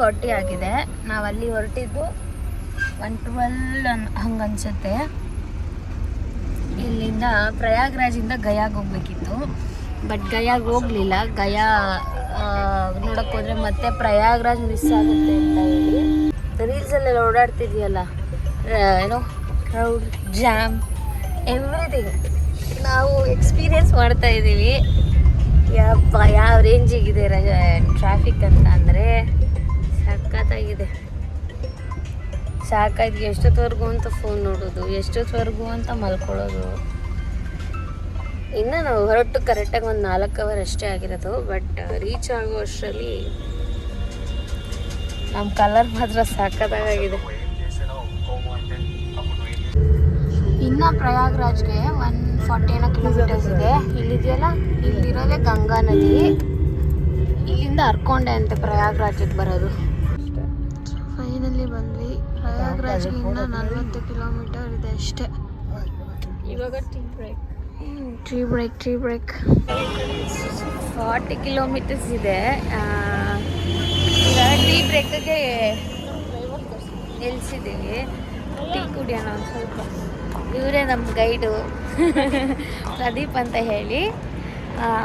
Forty ಆಗಿದೆ. ನಾವು ಅಲ್ಲಿ ಹೊರಟಿದ್ದು ಒನ್ ಟ್ವೆಲ್ ಹಂಗೆ ಅನ್ಸುತ್ತೆ ಇಲ್ಲಿಂದ ಪ್ರಯಾಗ್ರಾಜಿಂದ ಗಯಾಗೆ ಹೋಗ್ಬೇಕಿತ್ತು. ಬಟ್ ಗಯಾಗೆ ಹೋಗ್ಲಿಲ್ಲ. ಗಯಾ ನೋಡಕ್ಕೆ ಹೋದ್ರೆ ಮತ್ತೆ ಪ್ರಯಾಗ್ರಾಜ್ ಮಿಸ್ ಆಗುತ್ತೆ ಅಂತ ಹೇಳಿ. ರೀಲ್ಸಲ್ಲೆಲ್ಲ ಓಡಾಡ್ತಿದ್ಯಲ್ಲ ಏನೋ? ಕ್ರೌಡ್ ಜಾಮ್ ಎವ್ರಿಥಿಂಗ್ ನಾವು ಎಕ್ಸ್ಪೀರಿಯನ್ಸ್ ಮಾಡ್ತಾ ಇದ್ದೀವಿ. ಯಪ್ಪ, ಯಾವ ರೇಂಜಿಗಿದೆ ಟ್ರಾಫಿಕ್ ಅಂತ ಅಂದರೆ? ಸಖತ್ತಾಗಿದೆ ಸಾಕಾಯ್ತು. ಎಷ್ಟೊತ್ತವರೆಗೂ ಅಂತ ಫೋನ್ ನೋಡೋದು, ಎಷ್ಟೊತ್ತವರೆಗೂ ಅಂತ ಮಲ್ಕೊಳ್ಳೋದು. ಇನ್ನು ನಾವು ಹೊರಟು ಕರೆಕ್ಟಾಗಿ ಒಂದು ನಾಲ್ಕು ಅವರ್ ಅಷ್ಟೇ ಆಗಿರೋದು ಬಟ್ ರೀಚ್ ಆಗೋ ಅಷ್ಟರಲ್ಲಿ ನಮ್ಮ ಕಲರ್ ಮಾತ್ರ ಸಾಕತ್ತಾಗಿದೆ ಇನ್ನು ಪ್ರಯಾಗ್ರಾಜ್ಗೆ ಒನ್ ಫಾರ್ಟಿ ಏನೋ ಕಿಲೋಮೀಟರ್ಸ್ ಇದೆ. ಇಲ್ಲಿದೆಯಲ್ಲ? ಇಲ್ಲಿರೋದೇ ಗಂಗಾ ನದಿ. ಇಲ್ಲಿಂದ ಹರ್ಕೊಂಡೆ ಅಂತೆ ಪ್ರಯಾಗ್ರಾಜಿಗೆ ಬರೋದು. ಪ್ರಯಾಗ್ರಾಜ್ಗೆ ಇನ್ನೂ ನಲ್ವತ್ತು ಕಿಲೋಮೀಟರ್ ಇದೆ ಅಷ್ಟೇ ಇವಾಗ tea break tree break tea break forty kilometers ಇದೆ ಟೀ ಬ್ರೇಕ್ಗೆ ನಿಲ್ಸಿದ್ದೀವಿ ಟೀ ಕುಡಿಯೋಣ ಒಂದು ಸ್ವಲ್ಪ. ಇವರೇ ನಮ್ಮ ಗೈಡು ಪ್ರದೀಪ್ ಅಂತ ಹೇಳಿ.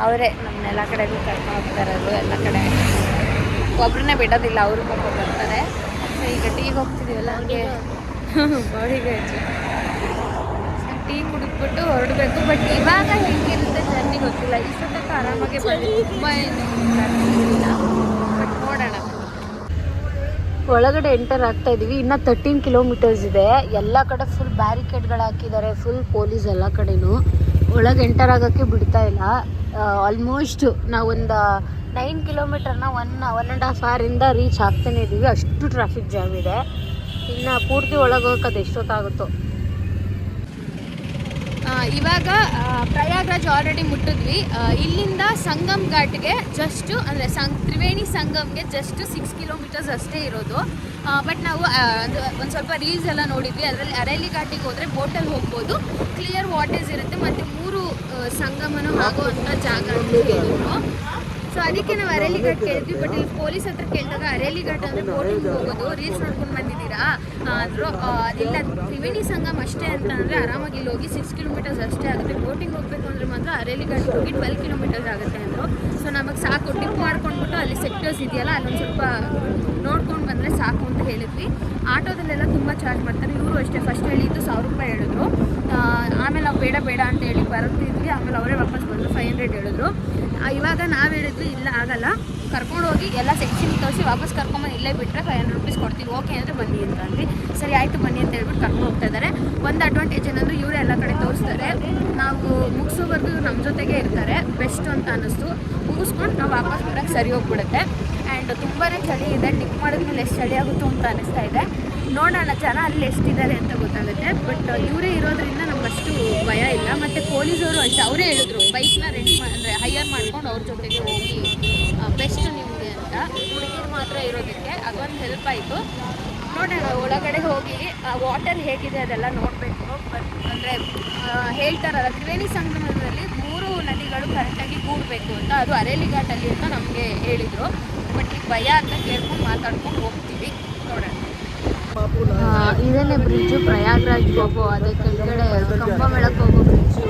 ಅವರೇ ನಮ್ಮನ್ನೆಲ್ಲ ಕಡೆಗೂ ಕರ್ಕೊಂಡು ಹೋಗ್ತಾ ಇರೋದು. ಎಲ್ಲ ಕಡೆ ಒಬ್ಬರನ್ನೇ ಬಿಡೋದಿಲ್ಲ, ಅವರು ಕರ್ಕೊಂಡು ಬರ್ತಾರೆ. ಈಗ ಟೀಗೆ ಹೋಗ್ತಿದ್ದೀವಲ್ಲ ಹಂಗೆ ಬಾಡಿಗೆ ಟೀ ಕುಡಿದ್ಬಿಟ್ಟು ಹೊರಡಬೇಕು ಬಟ್ ಇವಾಗ ಹೆಂಗಿರುತ್ತೆ ಜರ್ನಿ ಗೊತ್ತಿಲ್ಲ. ಇಷ್ಟೊತ್ತಕ್ಕೆ ಆರಾಮಾಗಿ ಬಂದು ತುಂಬ ಏನು ಬಟ್ ನೋಡೋಣ. ಒಳಗಡೆ ಎಂಟರ್ ಆಗ್ತಾ ಇದೀವಿ. ಇನ್ನ ತರ್ಟೀನ್ ಕಿಲೋಮೀಟರ್ಸ್ ಇದೆ. ಎಲ್ಲ ಕಡೆ ಫುಲ್ ಬ್ಯಾರಿಕೇಡ್ಗಳು ಹಾಕಿದ್ದಾರೆ. ಫುಲ್ ಪೊಲೀಸ್ ಎಲ್ಲ ಕಡೆನೂ. ಒಳಗೆ ಎಂಟರ್ ಆಗೋಕ್ಕೆ ಬಿಡ್ತಾ ಇಲ್ಲ. ಆಲ್ಮೋಸ್ಟ್ ನಾವೊಂದು ನೈನ್ ಕಿಲೋಮೀಟರ್ನ ಒನ್ ಒನ್ ಆ್ಯಂಡ್ ಹಾಫ್ ಅವರಿಂದ ರೀಚ್ ಆಗ್ತಾನೆ ಇದ್ದೀವಿ ಅಷ್ಟು ಟ್ರಾಫಿಕ್ ಜಾಮ್ ಇದೆ. ಇನ್ನು ಪೂರ್ತಿ ಒಳಗೆ ಹೋಗೋಕೆ ಅದು ಎಷ್ಟೊತ್ತಾಗುತ್ತೋ ಇವಾಗ ಪ್ರಯಾಗ್ರಾಜ್ ಆಲ್ರೆಡಿ ಮುಟ್ಟಿದ್ವಿ. ಇಲ್ಲಿಂದ ಸಂಗಮ್ ಘಾಟ್ಗೆ ಜಸ್ಟು ಅಂದರೆ ಸಂಗ್, ತ್ರಿವೇಣಿ ಸಂಗಮ್ಗೆ ಜಸ್ಟ್ ಸಿಕ್ಸ್ ಕಿಲೋಮೀಟರ್ಸ್ ಅಷ್ಟೇ ಇರೋದು. ಬಟ್ ನಾವು ಒಂದು ಸ್ವಲ್ಪ ರೀಲ್ಸ್ ಎಲ್ಲ ನೋಡಿದ್ವಿ. ಅದರಲ್ಲಿ ಅರೇಲಿ ಘಾಟಿಗೆ ಹೋದರೆ ಬೋಟಲ್ಲಿ ಹೋಗ್ಬೋದು. ಕ್ಲಿಯರ್ ವಾಟರ್ಸ್ ಇರುತ್ತೆ. ಮತ್ತು ಮೂರು ಸಂಗಮನ ಆಗುವಂಥ ಜಾಗ ಅಂತ ಹೇಳಿದ್ರು ಸೊ ಅದಕ್ಕೆ ನಾವು ಅರೇಲಿ ಘಾಟ್ ಕೇಳಿದ್ವಿ ಬಟ್ ಇಲ್ಲಿ ಪೊಲೀಸ್ ಹತ್ರ ಕೇಳಿದಾಗ ಅರೇಲಿ ಘಾಟ್ ಅಂದ್ರೆ ಬೋಟಿಂಗ್ ಹೋಗೋದು ರೀಲ್ಸ್ ನೋಡ್ಕೊಂಡು ಬಂದಿದ್ದೀರಾ? ಆ, ಅಂದ್ರು ಆ, ಅದಿಲ್ಲ ತ್ರಿವೇಣಿ ಸಂಗಮ್ ಅಷ್ಟೇ ಅಂತ ಅಂದರೆ ಆರಾಮಾಗಿ ಇಲ್ಲಿ ಹೋಗಿ ಸಿಕ್ಸ್ ಕಿಲೋಮೀಟರ್ಸ್ ಅಷ್ಟೇ ಆಗುತ್ತೆ. ಬೋಟಿಂಗ್ ಹೋಗಬೇಕು ಅಂದರೆ ಮಾತ್ರ ಅರೇಲಿ ಘಾಟ್ ಹೋಗಿ ಟ್ವೆಲ್ ಕಿಲೋಮೀಟರ್ಸ್ ಆಗುತ್ತೆ ಅಂದರು. ಸೊ ನಮಗೆ ಸಾಕು ಟಿಪ್ ಮಾಡ್ಕೊಂಡ್ಬಿಟ್ಟು ಅಲ್ಲಿ ಸೆಕ್ಟರ್ಸ್ ಇದೆಯಲ್ಲ ಅಲ್ಲೊಂದು ಸ್ವಲ್ಪ ನೋಡ್ಕೊಂಡು ಬಂದರೆ ಸಾಕು ಅಂತ ಹೇಳಿದ್ವಿ. ಆಟೋದಲ್ಲೆಲ್ಲ ತುಂಬ ಚಾರ್ಜ್ ಮಾಡ್ತಾರೆ. ಇವರು ಅಷ್ಟೇ ಫಸ್ಟ್ ಹೇಳಿದ್ದು ಸಾವಿರ ರೂಪಾಯಿ ಹೇಳಿದ್ರು. ಆಮೇಲೆ ನಾವು ಬೇಡ ಬೇಡ ಅಂತ ಹೇಳಿ ಬರ್ತಿದ್ವಿ ಆಮೇಲೆ ಅವರೇ ವಾಪಸ್ ಬಂದರು ಫೈವ್ ಹಂಡ್ರೆಡ್ ಹೇಳಿದ್ರು. ಇವಾಗ ನಾವು ಹೇಳಿದ್ವಿ, ಇಲ್ಲ, ಆಗಲ್ಲ. ಕರ್ಕೊಂಡು ಹೋಗಿ, ಎಲ್ಲ ಸೆಕ್ಷನ್ ತೋರಿಸಿ ವಾಪಸ್ ಕರ್ಕೊಂಬಂದು ಇಲ್ಲೇ ಬಿಟ್ಟರೆ ಫೈವ್ ಹಂಡ್ರೆಡ್ ರುಪೀಸ್ ಕೊಡ್ತೀವಿ. ಓಕೆ ಅಂದರೆ ಬನ್ನಿ ಅಂತ ಅಂದ್ವಿ. ಸರಿ, ಆಯಿತು ಬನ್ನಿ ಅಂತ ಹೇಳ್ಬಿಟ್ಟು ಕರ್ಕೊಂಡು ಹೋಗ್ತಾ ಇದ್ದಾರೆ ಒಂದು ಅಡ್ವಾಂಟೇಜ್ ಏನಂದ್ರೆ ಇವರೇ ಎಲ್ಲ ಕಡೆ ತೋರಿಸ್ತಾರೆ. ನಾವು ಮುಗಿಸೋವರೆಗೂ ನಮ್ಮ ಜೊತೆಗೆ ಇರ್ತಾರೆ. ಬೆಸ್ಟ್ ಅಂತ ಅನ್ನಿಸ್ತು. ಮುಗಿಸ್ಕೊಂಡು ನಾವು ವಾಪಸ್ ಬರೋಕ್ಕೆ ಸರಿ ಹೋಗ್ಬಿಡುತ್ತೆ. ಆ್ಯಂಡ್ ತುಂಬಾ ಚಳಿ ಇದೆ. ಟಿಕ್ ಮಾಡಿದ್ಮೇಲೆ ಎಷ್ಟು ಚಳಿ ಆಗುತ್ತೋ ಅಂತ ಅನಿಸ್ತಾ ಇದೆ. ನೋಡೋಣ, ಜನ ಅಲ್ಲಿ ಎಷ್ಟಿದ್ದಾರೆ ಅಂತ ಗೊತ್ತಾಗುತ್ತೆ. ಬಟ್ ಇವರೇ ಇರೋದ್ರಿಂದ ಅಷ್ಟು ಭಯ ಇಲ್ಲ. ಮತ್ತು ಪೊಲೀಸವರು ಅಷ್ಟೇ. ಅವರೇ ಹೇಳಿದ್ರು ಬೈಕ್ನ ರೆಂಟ್ ಅಂದರೆ ಹೈಯರ್ ಮಾಡ್ಕೊಂಡು ಅವ್ರ ಜೊತೆಗೆ ಹೋಗಿ ಬೆಸ್ಟ್ ನಿಮಗೆ ಅಂತ ಹುಡುಗಿರು ಮಾತ್ರ ಇರೋದಕ್ಕೆ ಅದೊಂದು ಹೆಲ್ಪ್ ಆಯಿತು. ನೋಡೋಣ ಒಳಗಡೆ ಹೋಗಿ ವಾಟರ್ ಹೇಗಿದೆ ಅದೆಲ್ಲ ನೋಡಬೇಕು. ಬಟ್ ಅಂದರೆ ಹೇಳ್ತಾರಲ್ಲ ತ್ರಿವೇಣಿ ಸಂಗಮದಲ್ಲಿ ಮೂರು ನದಿಗಳು ಕರೆಕ್ಟಾಗಿ ಕೂಡಬೇಕು ಅಂತ ಅದು ಅರೇಲಿ ಘಾಟಲ್ಲಿ ಅಂತ ನಮಗೆ ಹೇಳಿದರು. ಬಟ್ ಈಗ ಭಯ ಅಂತ ಕೇಳ್ಕೊಂಡು ಮಾತಾಡ್ಕೊಂಡು ಹೋಗ್ತೀವಿ. ನೋಡೋಣ. ಇದನ್ನೇ ಬ್ರಿಡ್ಜು ಪ್ರಯಾಗ್ರಾಜ್ ಹೋಗೋ ಅದೇ ಕೆಳಗಡೆ ಕಂಬ ಮೇಳಕ್ಕೆ ಹೋಗೋ ಬ್ರಿಡ್ಜು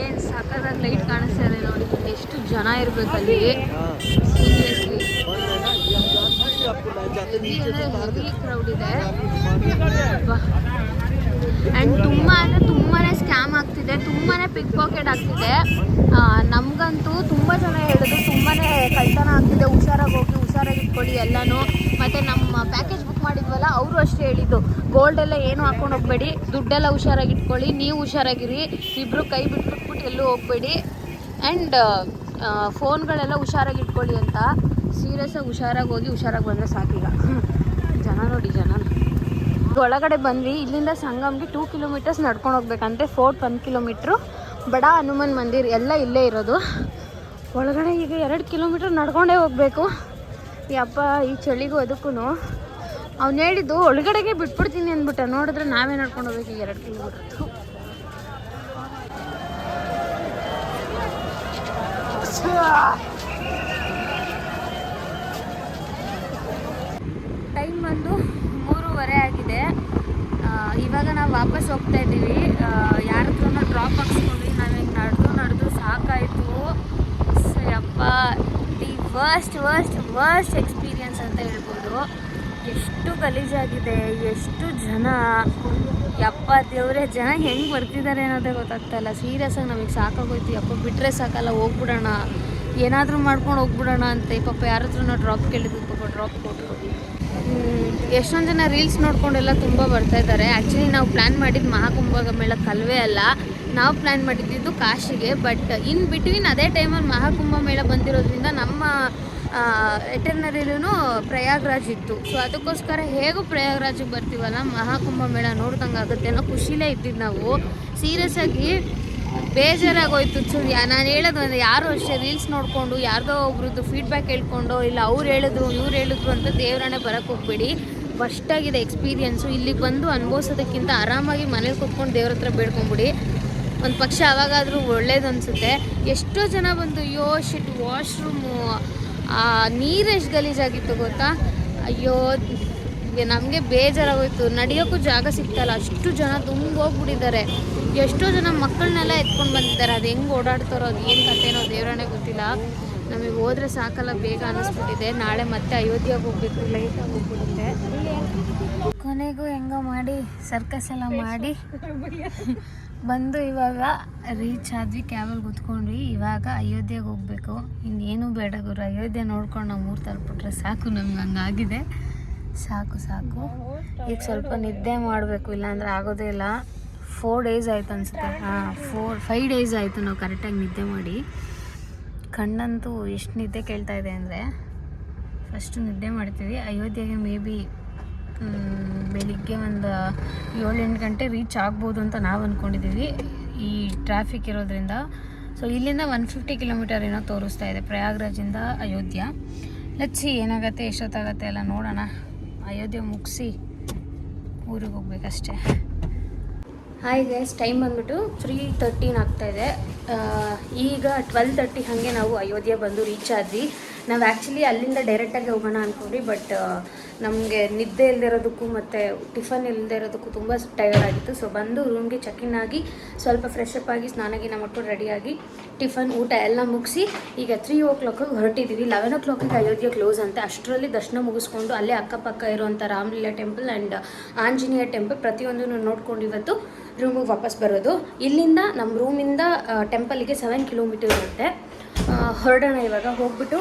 ಏನು ಸಖತ್ತಾಗಿ ಲೈಟ್ ಕಾಣಿಸ್ತಾ ಇದೆ ನೋಡಿ ಎಷ್ಟು ಜನ ಇರಬೇಕಲ್ಲಿ ಸೀರಿಯಸ್ಲಿ ಕ್ರೌಡ್ ಇದೆ ಆ್ಯಂಡ್ ತುಂಬ ಅಂದರೆ ತುಂಬಾ ಸ್ಕ್ಯಾಮ್ ಆಗ್ತಿದೆ ತುಂಬಾ ಪಿಕ್ ಪಾಕೆಟ್ ಆಗ್ತಿದೆ. ನಮಗಂತೂ ತುಂಬ ಜನ ಹೇಳಿದ್ರು ತುಂಬಾ ಕಳ್ತನ ಆಗ್ತಿದೆ, ಹುಷಾರಾಗಿ ಹೋಗಿ, ಹುಷಾರಾಗಿ ಇಟ್ಕೊಳ್ಳಿ ಎಲ್ಲನೂ. ಮತ್ತು ನಮ್ಮ ಪ್ಯಾಕೇಜ್ ಬುಕ್ ಮಾಡಿದ್ವಲ್ಲ, ಅವರು ಅಷ್ಟೇ ಹೇಳಿದ್ದು ಗೋಲ್ಡ್ ಎಲ್ಲ ಏನು ಹಾಕೊಂಡು ಹೋಗಬೇಡಿ, ದುಡ್ಡೆಲ್ಲ ಹುಷಾರಾಗಿ ಇಟ್ಕೊಳ್ಳಿ, ನೀವು ಹುಷಾರಾಗಿರಿ, ಇಬ್ರು ಕೈ ಬಿಟ್ಬಿಟ್ಬಿಟ್ಟು ಎಲ್ಲೂ ಹೋಗಬೇಡಿ. ಆ್ಯಂಡ್ ಫೋನ್ಗಳೆಲ್ಲ ಹುಷಾರಾಗಿ ಇಟ್ಕೊಳ್ಳಿ ಅಂತ. ಸೀರಿಯಸ್ಸಾಗಿ ಹುಷಾರಾಗಿ ಹೋಗಿ ಹುಷಾರಾಗಿ ಬಂದರೆ ಸಾಕೀಗ ಜನ ನೋಡಿ, ಜನ ಒಳಗಡೆ ಬಂದ್ವಿ. ಇಲ್ಲಿಂದ ಸಂಗಮ್ಗೆ ಟೂ ಕಿಲೋಮೀಟರ್ಸ್ ನಡ್ಕೊಂಡು ಹೋಗ್ಬೇಕಂತೆ. ಫೋರ್ಟ್ ಒನ್ ಕಿಲೋಮೀಟ್ರು ಬಡ ಹನುಮಾನ್ ಮಂದಿರ್ ಎಲ್ಲ ಇಲ್ಲೇ ಇರೋದು. ಒಳಗಡೆ ಈಗ ಎರಡು ಕಿಲೋಮೀಟ್ರ್ ನಡ್ಕೊಂಡೇ ಹೋಗಬೇಕು. ಯಪ್ಪ ಈ ಚಳಿಗೂ ಅದಕ್ಕೂ ಅವ್ನು ಹೇಳಿದ್ದು, ಒಳಗಡೆಗೆ ಬಿಟ್ಬಿಡ್ತೀನಿ ಅಂದ್ಬಿಟ್ಟ. ನೋಡಿದ್ರೆ ನಾವೇ ನಡ್ಕೊಂಡು ಹೋಗ್ಬೇಕು ಈಗ ಎರಡು ಕಿಲೋಮೀಟರ್ ಬಂದು ಮೂರುವರೆ ಆಗಿದೆ. ಇವಾಗ ನಾವು ವಾಪಸ್ ಹೋಗ್ತಾ ಇದ್ದೀವಿ. ಯಾರ ಹತ್ರನೂ ಡ್ರಾಪ್ ಹಾಕ್ಸ್ಕೊಂಡ್ವಿ. ನಾವು ಹಿಂಗೆ ನಡೆದು ನಡೆದು ಸಾಕಾಯಿತು. ಯಪ್ಪ the worst worst worst experience ಅಂತ ಹೇಳ್ಬೋದು. ಎಷ್ಟು ಗಲೀಜಾಗಿದೆ, ಎಷ್ಟು ಜನ. ಯಪ್ಪ, ದೇವರೇ, ಜನ ಹೆಂಗೆ ಬರ್ತಿದ್ದಾರೆ ಅನ್ನೋದೇ ಗೊತ್ತಾಗ್ತಾಯಿಲ್ಲ ಸೀರಿಯಸ್ ಆಗಿ ನಮಗೆ ಸಾಕಾಗೋಯ್ತು. ಯಪ್ಪ ಬಿಟ್ಟರೆ ಸಾಕಲ್ಲ, ಹೋಗ್ಬಿಡೋಣ. ಏನಾದರೂ ಮಾಡ್ಕೊಂಡು ಹೋಗ್ಬಿಡೋಣ ಅಂತ. ಪಾಪ ಯಾರ ಹತ್ರನೂ ಡ್ರಾಪ್ ಕೇಳಿದ್ರು. ಪಾಪ ಡ್ರಾಪ್ ಕೊಟ್ಟರು ಎಷ್ಟೊಂದು ಜನ ರೀಲ್ಸ್ ನೋಡ್ಕೊಂಡೆಲ್ಲ ತುಂಬ ಬರ್ತಾ ಇದ್ದಾರೆ. ಆ್ಯಕ್ಚುಲಿ ನಾವು ಪ್ಲ್ಯಾನ್ ಮಾಡಿದ್ದು ಮಹಾಕುಂಭ ಮೇಳ ಕಲ್ವೇ ಅಲ್ಲ. ನಾವು ಪ್ಲ್ಯಾನ್ ಮಾಡಿದ್ದಿದ್ದು ಕಾಶಿಗೆ ಬಟ್ ಇನ್ ಬಿಟ್ವೀನ್ ಅದೇ ಟೈಮಲ್ಲಿ ಮಹಾಕುಂಭ ಮೇಳ ಬಂದಿರೋದ್ರಿಂದ ನಮ್ಮ ಎಟರ್ನರಿಲೂ ಪ್ರಯಾಗ್ರಾಜ್ ಇತ್ತು. ಸೊ ಅದಕ್ಕೋಸ್ಕರ ಹೇಗೂ ಪ್ರಯಾಗ್ರಾಜಿಗೆ ಬರ್ತೀವಲ್ಲ ಮಹಾಕುಂಭ ಮೇಳ ನೋಡ್ದಂಗೆ ಆಗುತ್ತೆ ಅನ್ನೋ ಖುಷಿಲೇ ಇದ್ದಿದ್ದು ನಾವು. ಸೀರಿಯಸ್ ಆಗಿ ಬೇಜಾರಾಗೋಯ್ತು ಚು ನಾನು ಹೇಳೋದು ಅಂದರೆ ಯಾರು ಅಷ್ಟೇ ರೀಲ್ಸ್ ನೋಡಿಕೊಂಡು, ಯಾರ್ದೋ ಒಬ್ರದ್ದು ಫೀಡ್ಬ್ಯಾಕ್ ಹೇಳ್ಕೊಂಡು, ಇಲ್ಲ ಅವ್ರು ಹೇಳಿದ್ರು, ಇವ್ರು ಹೇಳಿದ್ರು ಅಂತ ದೇವರನ್ನೇ ಬರೋಕ್ಕೆ ಹೋಗ್ಬೇಡಿ. ಫಸ್ಟಾಗಿದೆ ಎಕ್ಸ್ಪೀರಿಯೆನ್ಸು ಇಲ್ಲಿಗೆ ಬಂದು ಅನುಭವಿಸೋದಕ್ಕಿಂತ ಆರಾಮಾಗಿ ಮನೇಲಿ ಕೂತ್ಕೊಂಡು ದೇವ್ರ ಹತ್ರ ಬೇಡ್ಕೊಂಬಿಡಿ. ಒಂದು ಪಕ್ಷ ಅವಾಗಾದರೂ ಒಳ್ಳೇದು ಅನಿಸುತ್ತೆ. ಎಷ್ಟೋ ಜನ ಬಂದು, ಅಯ್ಯೋ ಶಿಟ್ ವಾಶ್ರೂಮು ನೀರು ಎಷ್ಟು ಗಲೀಜಾಗಿತ್ತು ಗೊತ್ತಾ? ಅಯ್ಯೋ ನಮಗೆ ಬೇಜಾರಾಗೋಯ್ತು. ನಡೆಯೋಕ್ಕೂ ಜಾಗ ಸಿಗ್ತಲ್ಲ. ಅಷ್ಟು ಜನ ತುಂಬ ಹೋಗ್ಬಿಟ್ಟಿದ್ದಾರೆ. ಎಷ್ಟೋ ಜನ ಮಕ್ಕಳನ್ನೆಲ್ಲ ಎತ್ಕೊಂಡು ಬಂದಿದ್ದಾರೆ. ಅದು ಹೆಂಗೆ ಓಡಾಡ್ತಾರೋ, ಅದು ಏನು ಕಥೆನೋ ದೇವರನ್ನೇ ಗೊತ್ತಿಲ್ಲ. ನಮಗೆ ಹೋದರೆ ಸಾಕಲ್ಲ, ಬೇಗ ಅನ್ನಿಸ್ಬಿಟ್ಟಿದೆ. ನಾಳೆ ಮತ್ತೆ ಅಯೋಧ್ಯೆಗೆ ಹೋಗ್ಬೇಕು. ಲೈಟಾಗಿ ಹೋಗ್ಬಿಡುತ್ತೆ. ಕೊನೆಗೂ ಹೆಂಗೋ ಮಾಡಿ ಸರ್ಕಸ್ ಎಲ್ಲ ಮಾಡಿ. ಬಂದು ಇವಾಗ ರೀಚ್ ಆದ್ವಿ. ಕ್ಯಾಬಲ್ಲಿ ಕುತ್ಕೊಂಡ್ವಿ ಇವಾಗ ಅಯೋಧ್ಯೆಗೆ ಹೋಗ್ಬೇಕು. ಇನ್ನೇನು ಬೇಡ ಗುರು. ಅಯೋಧ್ಯೆ ನೋಡ್ಕೊಂಡು ನಾವು ಮೂರು ತಲುಪಿಟ್ರೆ ಸಾಕು. ನಮ್ಗೆ ಹಂಗಾಗಿದೆ. ಸಾಕು ಸಾಕು. ಈಗ ಸ್ವಲ್ಪ ನಿದ್ದೆ ಮಾಡಬೇಕು ಇಲ್ಲಾಂದ್ರೆ ಆಗೋದೇ ಇಲ್ಲ. ಫೋರ್ ಡೇಸ್ ಆಯ್ತು ಅನ್ಸುತ್ತೆ. ಹಾಂ ಫೋರ್ ಫೈವ್ ಡೇಸ್ ಆಯಿತು ನಾವು ಕರೆಕ್ಟಾಗಿ ನಿದ್ದೆ ಮಾಡಿ. ಕಣ್ಣಂತೂ ಎಷ್ಟು ನಿದ್ದೆ ಕೇಳ್ತಾ ಇದೆ ಅಂದರೆ ಫಸ್ಟು ನಿದ್ದೆ ಮಾಡ್ತೀವಿ. ಅಯೋಧ್ಯೆಗೆ ಮೇ ಬಿ ಬೆಳಿಗ್ಗೆ ಒಂದು ಏಳು ಎಂಟು ಗಂಟೆ ರೀಚ್ ಆಗ್ಬೋದು ಅಂತ ನಾವು ಅಂದ್ಕೊಂಡಿದ್ದೀವಿ ಈ ಟ್ರಾಫಿಕ್ ಇರೋದ್ರಿಂದ. ಸೊ ಇಲ್ಲಿಂದ ಒನ್ ಫಿಫ್ಟಿ ಕಿಲೋಮೀಟರ್ ಏನೋ ತೋರಿಸ್ತಾ ಇದೆ ಪ್ರಯಾಗ್ರಾಜಿಂದ ಅಯೋಧ್ಯ. ಲಚ್ಚಿ ಏನಾಗುತ್ತೆ ಎಷ್ಟೊತ್ತಾಗತ್ತೆ ಎಲ್ಲ ನೋಡೋಣ. ಅಯೋಧ್ಯೆ ಮುಗಿಸಿ ಊರಿಗೆ ಹೋಗ್ಬೇಕಷ್ಟೇ. ಹಾಯ್ ಗೈಸ್ ಟೈಮ್ ಬಂದ್ಬಿಟ್ಟು ತ್ರೀ ತರ್ಟೀನ್ ಆಗ್ತಾಯಿದೆ ಈಗ ಟ್ವೆಲ್ ತರ್ಟಿ ಹಾಗೆ ನಾವು ಅಯೋಧ್ಯೆ ಬಂದು ರೀಚ್ ಆದ್ವಿ. ನಾವು ಆ್ಯಕ್ಚುಲಿ ಅಲ್ಲಿಂದ ಡೈರೆಕ್ಟಾಗಿ ಹೋಗೋಣ ಅಂದ್ಕೊಂಡ್ರಿ ಬಟ್ ನಮಗೆ ನಿದ್ದೆ ಇಲ್ಲದೆ ಇರೋದಕ್ಕೂ ಮತ್ತು ಟಿಫನ್ ಇಲ್ಲದೆ ಇರೋದಕ್ಕೂ ತುಂಬ ಟೈರ್ಡ್ ಆಗಿತ್ತು. ಸೊ ಬಂದು ರೂಮ್ಗೆ ಚೆಕ್-ಇನ್ ಆಗಿ ಸ್ವಲ್ಪ ಫ್ರೆಶ್ ಅಪ್ ಆಗಿ ಸ್ನಾನಗಿನ ಮಾಡ್ಕೊಂಡು ರೆಡಿಯಾಗಿ ಟಿಫನ್ ಊಟ ಎಲ್ಲ ಮುಗಿಸಿ ಈಗ ತ್ರೀ ಓ ಕ್ಲಾಕಿಗೆ ಹೊರಟಿದ್ದೀವಿ ಲೆವೆನ್ ಓ ಕ್ಲಾಕಿಗೆ ಅಯೋಧ್ಯೆ ಕ್ಲೋಸ್ ಅಂತೆ. ಅಷ್ಟರಲ್ಲಿ ದರ್ಶನ ಮುಗಿಸ್ಕೊಂಡು ಅಲ್ಲೇ ಅಕ್ಕಪಕ್ಕ ಇರುವಂಥ Ramlila temple and Anjaneya temple ಪ್ರತಿಯೊಂದನ್ನು ನೋಡ್ಕೊಂಡು ಇವತ್ತು ರೂಮಿಗೆ ವಾಪಸ್ ಬರೋದು. ಇಲ್ಲಿಂದ ನಮ್ಮ ರೂಮಿಂದ ಟೆಂಪಲ್ಗೆ ಸೆವೆನ್ ಕಿಲೋಮೀಟರ್ ಇರುತ್ತೆ. ಹೊರಡೋಣ ಇವಾಗ. ಹೋಗ್ಬಿಟ್ಟು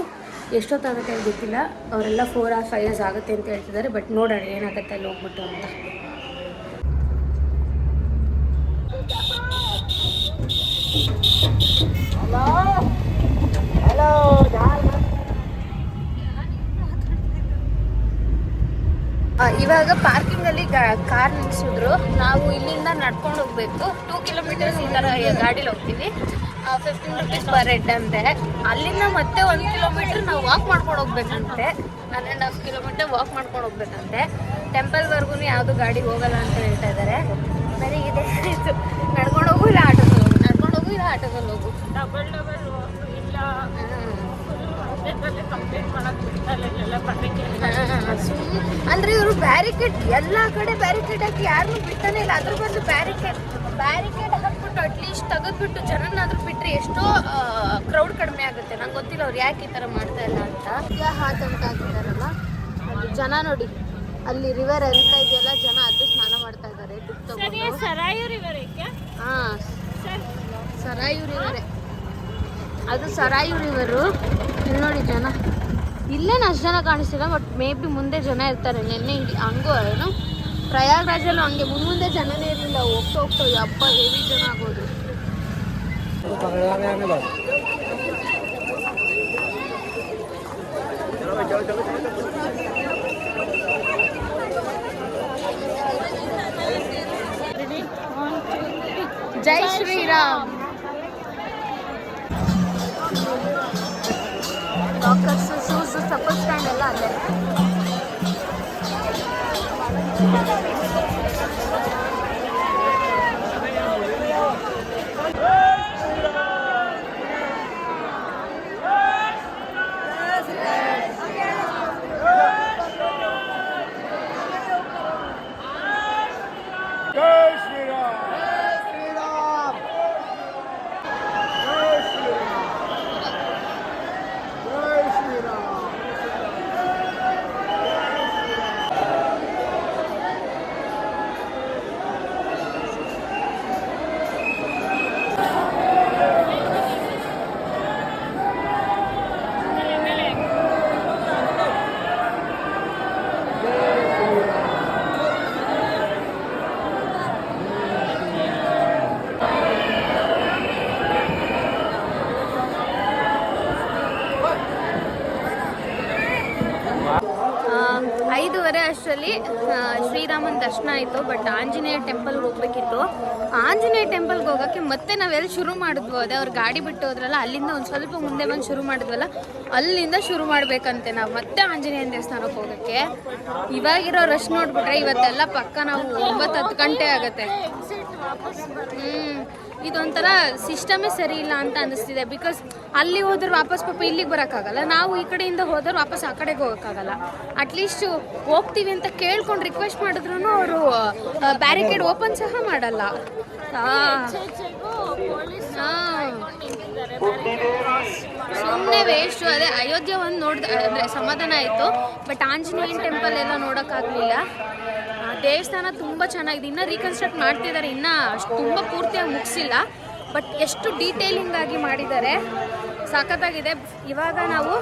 ಎಷ್ಟೊತ್ತಾಗುತ್ತೆ ಅಂತ ಗೊತ್ತಿಲ್ಲ. ಅವರೆಲ್ಲ ಫೋರ್ ಆರ್ ಫೈವ್ ಇಯರ್ಸ್ ಆಗುತ್ತೆ ಅಂತ ಹೇಳ್ತಿದ್ದಾರೆ. ಬಟ್ ನೋಡೋಣ ಏನಾಗುತ್ತೆ ಅಲ್ಲಿ ಹೋಗ್ಬಿಟ್ಟು ಅಂತ. ಆ, ಇವಾಗ ಪಾರ್ಕಿಂಗ್ ಅಲ್ಲಿ ಕಾರ್ ನಿಲ್ಸಿದ್ರು. ನಾವು ಇಲ್ಲಿಂದ ನಡ್ಕೊಂಡು ಹೋಗ್ಬೇಕು. ಟೂ ಕಿಲೋಮೀಟರ್ಸ್ ಈ ತರ ಗಾಡಿಲಿ ಹೋಗ್ತೀವಿ. ಫಿಫ್ಟೀನ್ ರುಪೀಸ್ ಪರ್ ಹೆಡ್ ಅಂತೆ. ಅಲ್ಲಿಂದ ಮತ್ತೆ ಒಂದು ಕಿಲೋಮೀಟರ್ ನಾವು ವಾಕ್ ಮಾಡ್ಕೊಂಡು ಹೋಗ್ಬೇಕಂತೆ. One and half kilometer walk ಮಾಡ್ಕೊಂಡು ಹೋಗ್ಬೇಕಂತೆ. ಟೆಂಪಲ್ವರೆಗೂ ಯಾವುದು ಗಾಡಿ ಹೋಗಲ್ಲ ಅಂತ ಹೇಳ್ತಾ ಇದ್ದಾರೆ ಬರೀ ಇದೆ. ಆಯ್ತು ನಡ್ಕೊಂಡು ಹೋಗು ಇಲ್ಲ ಆಟೋದಲ್ಲಿ ಹೋಗು. ನಡ್ಕೊಂಡು ಹೋಗು ಇಲ್ಲ ಆಟೋದಲ್ಲಿ ಹೋಗು. ಡಬಲ್ ಡಬಲ್ ಇಲ್ಲ. ಅಂದ್ರೆ ಇವರು ಬ್ಯಾರಿಕೇಡ್ ಎಲ್ಲಾ ಕಡೆ ಬ್ಯಾರಿಕೇಡ್ ಹಾಕಿ ಯಾರು ಬಿಡ್ತಾನೆ ಇಲ್ಲ. ಅದ್ರ ಬಂದು ಬ್ಯಾರಿಕೇಡ್ ಬ್ಯಾರಿಕೇಡ್ ಹಾಕ್ಬಿಟ್ಟು ಅಟ್ಲೀಸ್ಟ್ ತೆಗೆದ್ಬಿಟ್ಟು ಜನನಾದ್ರೂ ಬಿಟ್ರೆ ಎಷ್ಟೋ ಕ್ರೌಡ್ ಕಡಿಮೆ ಆಗುತ್ತೆ. ನಂಗೆ ಗೊತ್ತಿಲ್ಲ ಅವ್ರು ಯಾಕೆ ಈ ಥರ ಮಾಡ್ತಾ ಇಲ್ಲ ಅಂತ. ಅಂತ ಹಾಕಿದಾರಲ್ಲ ಜನ ನೋಡಿ. ಅಲ್ಲಿ ರಿವರ್ ಎಂತ ಇದೆಯಲ್ಲ ಜನ ಅದು ಸ್ನಾನ ಮಾಡ್ತಾ ಇದ್ದಾರೆ ಬರಕ್ಕೆ ಹಾ. ಸರಾಯು ರಿವರ್ ಅದು ಸರಾಯು ರಿವರು ಇಲ್ಲಿ ನೋಡಿ ಜನ. ಇಲ್ಲೇನು ಅಷ್ಟು ಜನ ಕಾಣಿಸ್ತಿಲ್ಲ ಬಟ್ ಮೇ ಬಿ ಮುಂದೆ ಜನ ಇರ್ತಾರೆ. ನಿನ್ನೆ ಹಿಂಗೆ ಹಂಗೂ ಏನು ಪ್ರಯಾಗ್ರಾಜಲ್ಲೂ ಹಂಗೆ ಮುಂದೆ ಜನನೇ ಇರಲಿಲ್ಲ, ಹೋಗ್ತಾ ಹೋಗ್ತಾ ಯಪ್ಪ ಹೆವಿ ಜನ ಆಗೋದು. ಜೈ ಶ್ರೀರಾಮ್. ಲಾಕರ್ಸು ಶೂಸ್ ಚಪ್ಪಲ್ ಸ್ಟ್ಯಾಂಡ್ ಎಲ್ಲ ಅಲ್ಲೇ. どうも。ಐದೂವರೆ ಅಷ್ಟರಲ್ಲಿ. ಶ್ರೀರಾಮನ ದರ್ಶನ ಆಯಿತು ಬಟ್ ಆಂಜನೇಯ ಟೆಂಪಲ್ಗೆ ಹೋಗ್ಬೇಕಿತ್ತು. ಆಂಜನೇಯ ಟೆಂಪಲ್ಗೆ ಹೋಗೋಕ್ಕೆ ಮತ್ತೆ ನಾವೆಲ್ಲಿ ಶುರು ಮಾಡಿದ್ವು. ಅದೇ ಅವ್ರು ಗಾಡಿ ಬಿಟ್ಟು ಹೋದ್ರಲ್ಲ, ಅಲ್ಲಿಂದ ಒಂದು ಸ್ವಲ್ಪ ಮುಂದೆ ಬಂದು ಶುರು ಮಾಡಿದ್ವಲ್ಲ, ಅಲ್ಲಿಂದ ಶುರು ಮಾಡಬೇಕಂತೆ ನಾವು, ಮತ್ತೆ ಆಂಜನೇಯನ ದೇವಸ್ಥಾನಕ್ಕೆ ಹೋಗೋಕ್ಕೆ. ಇವಾಗಿರೋ ರಶ್ ನೋಡ್ಬಿಟ್ರೆ ಇವತ್ತೆಲ್ಲ ಪಕ್ಕ ನಾವು ಒಂಬತ್ತು ಹತ್ತು ಗಂಟೆ ಆಗುತ್ತೆ. ಹ್ಞೂ ಇದೊಂಥರ ಸಿಸ್ಟಮೇ ಸರಿ ಇಲ್ಲ ಅಂತ ಅನಿಸ್ತಿದೆ ಬಿಕಾಸ್ ಅಲ್ಲಿ ಹೋದ್ರೆ ವಾಪಸ್ ಪಾಪ ಇಲ್ಲಿಗೆ ಬರೋಕ್ಕಾಗಲ್ಲ. ನಾವು ಈ ಕಡೆಯಿಂದ ಹೋದ್ರೆ ವಾಪಸ್ ಆ ಕಡೆಗೆ ಹೋಗೋಕ್ಕಾಗಲ್ಲ. ಅಟ್ಲೀಸ್ಟ್ ಹೋಗ್ತೀವಿ ಅಂತ ಕೇಳ್ಕೊಂಡು ರಿಕ್ವೆಸ್ಟ್ ಮಾಡಿದ್ರು ಅವರು ಬ್ಯಾರಿಕೇಡ್ ಓಪನ್ ಸಹ ಮಾಡಲ್ಲ. ಆ, ಸುಮ್ಮನೆ ವೇಸ್ಟು ಅದೇ ಅಯೋಧ್ಯೆ ಒಂದು ನೋಡ್ದ ಅಂದರೆ ಸಮಾಧಾನ ಆಯಿತು. ಬಟ್ ಆಂಜನೇಯನ್ ಟೆಂಪಲ್ ಎಲ್ಲ ನೋಡೋಕ್ಕಾಗಲಿಲ್ಲ. ದೇವಸ್ಥಾನ ತುಂಬ ಚೆನ್ನಾಗಿದೆ. ಇನ್ನೂ ರೀಕನ್ಸ್ಟ್ರಕ್ಟ್ ಮಾಡ್ತಿದ್ದಾರೆ ಇನ್ನೂ ತುಂಬ ಪೂರ್ತಿಯಾಗಿ ಮುಗಿಸಿಲ್ಲ. ಬಟ್ ಎಷ್ಟು ಡೀಟೇಲಿಂಗ್ ಆಗಿ ಮಾಡಿದ್ದಾರೆ ಸಖತ್ತಾಗಿದೆ ಇವಾಗ ನಾವು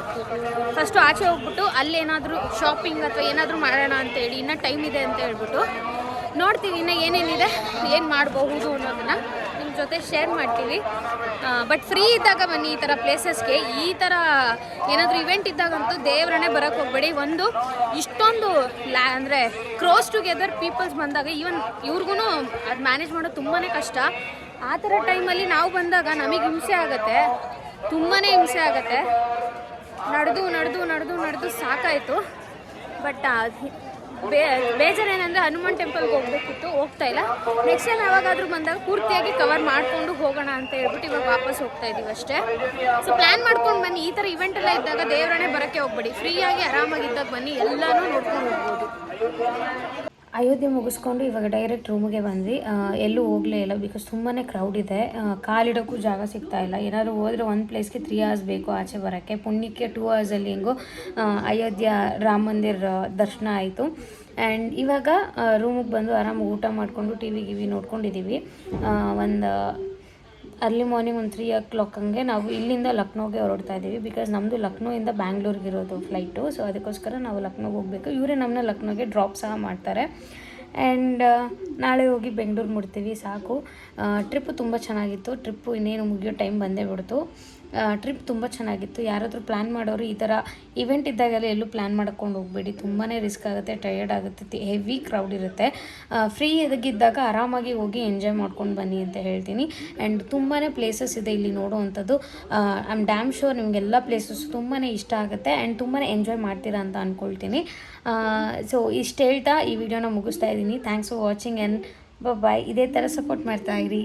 ಫಸ್ಟು ಆಚೆ ಹೋಗ್ಬಿಟ್ಟು ಅಲ್ಲೇನಾದರೂ ಶಾಪಿಂಗ್ ಅಥವಾ ಏನಾದರೂ ಮಾಡೋಣ ಅಂತೇಳಿ ಇನ್ನೂ ಟೈಮ್ ಇದೆ ಅಂತ ಹೇಳ್ಬಿಟ್ಟು ನೋಡ್ತೀವಿ. ಇನ್ನೂ ಏನೇನಿದೆ, ಏನು ಮಾಡಬಹುದು ಅನ್ನೋದನ್ನ. ಜೊತೆ ಶೇರ್ ಮಾಡ್ತೀವಿ. ಬಟ್ ಫ್ರೀ ಇದ್ದಾಗ ಬನ್ನಿ ಈ ಥರ ಪ್ಲೇಸಸ್ಗೆ ಈ ಥರ ಏನಾದರೂ ಇವೆಂಟ್ ಇದ್ದಾಗಂತೂ ದೇವರನ್ನೇ ಬರೋಕ್ಕೆ ಹೋಗ್ಬೇಡಿ. ಒಂದು ಇಷ್ಟೊಂದು ಲ್ಯಾ ಅಂದರೆ ಕ್ರೋಸ್ ಟುಗೆದರ್ ಪೀಪಲ್ಸ್ ಬಂದಾಗ ಈವನ್ ಇವ್ರಿಗೂ ಅದು ಮ್ಯಾನೇಜ್ ಮಾಡೋದು ತುಂಬಾ ಕಷ್ಟ. ಆ ಥರ ಟೈಮಲ್ಲಿ ನಾವು ಬಂದಾಗ ನಮಗೆ ಹಿಂಸೆ ಆಗುತ್ತೆ. ತುಂಬಾ ಹಿಂಸೆ ಆಗುತ್ತೆ. ನಡೆದು ನಡೆದು ನಡೆದು ನಡೆದು ಸಾಕಾಯಿತು. ಬಟ್ ಬೇ, ಬೇಜಾರೇನೆಂದರೆ ಹನುಮಾನ್ ಟೆಂಪಲ್ಗೆ ಹೋಗ್ಬೇಕಿತ್ತು, ಹೋಗ್ತಾ ಇಲ್ಲ. ನೆಕ್ಸ್ಟ್ ಟೈಮ್ ಯಾವಾಗಾದ್ರೂ ಬಂದಾಗ ಪೂರ್ತಿಯಾಗಿ ಕವರ್ ಮಾಡಿಕೊಂಡು ಹೋಗೋಣ ಅಂತ ಹೇಳ್ಬಿಟ್ಟು ಇವಾಗ ವಾಪಸ್ ಹೋಗ್ತಾ ಇದೀವಿ ಅಷ್ಟೇ. ಸೊ ಪ್ಲಾನ್ ಮಾಡ್ಕೊಂಡು ಬನ್ನಿ. ಈ ಥರ ಇವೆಂಟ್ ಎಲ್ಲ ಇದ್ದಾಗ ದೇವರನ್ನೇ ಬರೋಕ್ಕೆ ಹೋಗ್ಬೇಡಿ. ಫ್ರೀಯಾಗಿ ಆರಾಮಾಗಿದ್ದಾಗ ಬನ್ನಿ. ಎಲ್ಲಾನು ನೋಡ್ಕೊಂಡು ಹೋಗ್ಬೋದು. ಅಯೋಧ್ಯೆ ಮುಗಿಸ್ಕೊಂಡು ಇವಾಗ ಡೈರೆಕ್ಟ್ ರೂಮಿಗೆ ಬಂದ್ವಿ. ಎಲ್ಲೂ ಹೋಗಲೇ ಇಲ್ಲ ಬಿಕಾಸ್ ತುಂಬಾ ಕ್ರೌಡ್ ಇದೆ. ಕಾಲಿಡೋಕ್ಕೂ ಜಾಗ ಸಿಗ್ತಾ ಇಲ್ಲ. ಏನಾದರೂ ಹೋದರೆ ಒಂದು ಪ್ಲೇಸ್ಗೆ ತ್ರೀ ಅವರ್ಸ್ ಬೇಕು ಆಚೆ ಬರೋಕ್ಕೆ. ಪುಣ್ಯಕ್ಕೆ ಟೂ ಅವರ್ಸಲ್ಲಿ ಹೆಂಗೋ ಅಯೋಧ್ಯ ರಾಮ ಮಂದಿರ ದರ್ಶನ ಆಯಿತು. ಆ್ಯಂಡ್ ಇವಾಗ ರೂಮಿಗೆ ಬಂದು ಆರಾಮಾಗಿ ಊಟ ಮಾಡಿಕೊಂಡು ಟಿ ವಿ ಗಿವಿ ನೋಡ್ಕೊಂಡಿದ್ದೀವಿ ಒಂದು ಅರ್ಲಿ ಮಾರ್ನಿಂಗ್ ಒಂದು ತ್ರೀ ಓ ಕ್ಲಾಕ್ ಹಂಗೆ ನಾವು ಇಲ್ಲಿಂದ ಲಕ್ನೋಗೆ ಹೊರಡ್ತಾ ಇದ್ದೀವಿ. ಬಿಕಾಸ್ ನಮ್ಮದು ಲಕ್ನೋಯಿಂದ ಬ್ಯಾಂಗ್ಳೂರಿಗೆ ಇರೋದು ಫ್ಲೈಟು ಸೊ ಅದಕ್ಕೋಸ್ಕರ ನಾವು ಲಕ್ನೋಗೆ ಹೋಗಬೇಕು. ಇವರೇ ನಮ್ಮನ್ನ ಲಕ್ನೋಗೆ ಡ್ರಾಪ್ ಸಹ ಮಾಡ್ತಾರೆ. ಆ್ಯಂಡ್ ನಾಳೆ ಹೋಗಿ ಬೆಂಗಳೂರು ಮುಡ್ತೀವಿ ಸಾಕು. ಟ್ರಿಪ್ಪು ತುಂಬ ಚೆನ್ನಾಗಿತ್ತು. ಟ್ರಿಪ್ಪು ಇನ್ನೇನು ಮುಗಿಯೋ ಟೈಮ್ ಬಂದೇ ಬಿಡ್ತು. ಟ್ರಿಪ್ ತುಂಬ ಚೆನ್ನಾಗಿತ್ತು. ಯಾರಾದರೂ ಪ್ಲ್ಯಾನ್ ಮಾಡೋರು ಈ ಥರ ಇವೆಂಟ್ ಇದ್ದಾಗೆಲ್ಲ ಎಲ್ಲೂ ಪ್ಲ್ಯಾನ್ ಮಾಡ್ಕೊಂಡು ಹೋಗಬೇಡಿ. ತುಂಬಾ ರಿಸ್ಕ್ ಆಗುತ್ತೆ ಟಯರ್ಡ್ ಆಗುತ್ತೆ ಹೆವಿ ಕ್ರೌಡ್ ಇರುತ್ತೆ. ಫ್ರೀ ಇದ್ದಾಗ ಆರಾಮಾಗಿ ಹೋಗಿ ಎಂಜಾಯ್ ಮಾಡ್ಕೊಂಡು ಬನ್ನಿ ಅಂತ ಹೇಳ್ತೀನಿ. ಆ್ಯಂಡ್ ತುಂಬಾ ಪ್ಲೇಸಸ್ ಇದೆ ಇಲ್ಲಿ ನೋಡುವಂಥದ್ದು. ಆಮ್ ಡ್ಯಾಮ್ ಶೋರ್ ನಿಮಗೆಲ್ಲ ಪ್ಲೇಸಸ್ ತುಂಬಾ ಇಷ್ಟ ಆಗುತ್ತೆ ಆ್ಯಂಡ್ ತುಂಬಾ ಎಂಜಾಯ್ ಮಾಡ್ತೀರಾ ಅಂತ ಅಂದ್ಕೊಳ್ತೀನಿ ಸೊ ಇಷ್ಟು ಹೇಳ್ತಾ ಈ ವಿಡಿಯೋನ ಮುಗಿಸ್ತಾ ಇದ್ದೀನಿ. Thanks for watching and bye ಇದೇ ಥರ ಸಪೋರ್ಟ್ ಮಾಡ್ತಾ ಇರಿ.